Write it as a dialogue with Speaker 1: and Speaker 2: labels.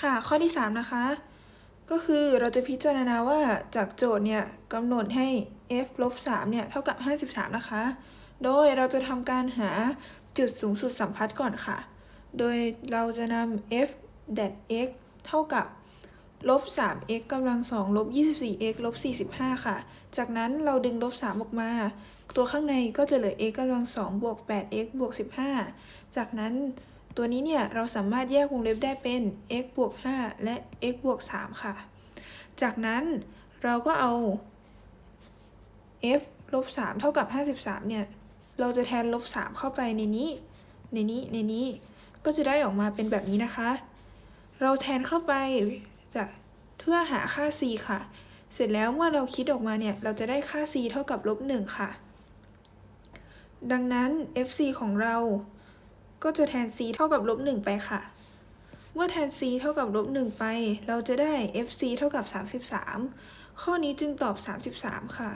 Speaker 1: ค่ะ ข้อที่ 3 นะคะ ก็คือเราจะพิจารณาว่าจากโจทย์เนี่ยกำหนดให้ f ลบ3เนี่ยเท่ากับ 53 นะคะ โดยเราจะทำการหาจุดสูงสุดสัมพัทธ์ก่อนค่ะ โดยเราจะนำ f dat x เท่ากับลบ 3x กำลัง2ลบ 24x ลบ 45 ค่ะ จากนั้นเราดึงลบ 3 ออกมา ตัวข้างในก็จะเหลือ x กำลัง2บวก 8x บวก 15 จากนั้น ตัวนี้เนี่ยเราสามารถแยกวงเล็บได้เป็น x บวก 5 และ x บวก 3 ค่ะ จากนั้นเราก็เอา f ลบ 3 เท่ากับ 53 เนี่ย เราจะแทนลบ 3 เข้าไปในนี้ ในนี้ ในนี้ ก็จะได้ออกมาเป็นแบบนี้นะคะ เราแทนเข้าไปจะเพื่อหาค่า c ค่ะ เสร็จแล้วเมื่อเราคิดออกมาเนี่ย เราจะได้ค่า c เท่ากับลบ 1 ค่ะ ดังนั้น fc ของเรา ก็จะแทน c เท่ากับลบ1ไปค่ะ เมื่อแทน c เท่ากับลบ1ไป เราจะได้ fc เท่ากับ 33 ข้อนี้จึงตอบ 33 ค่ะ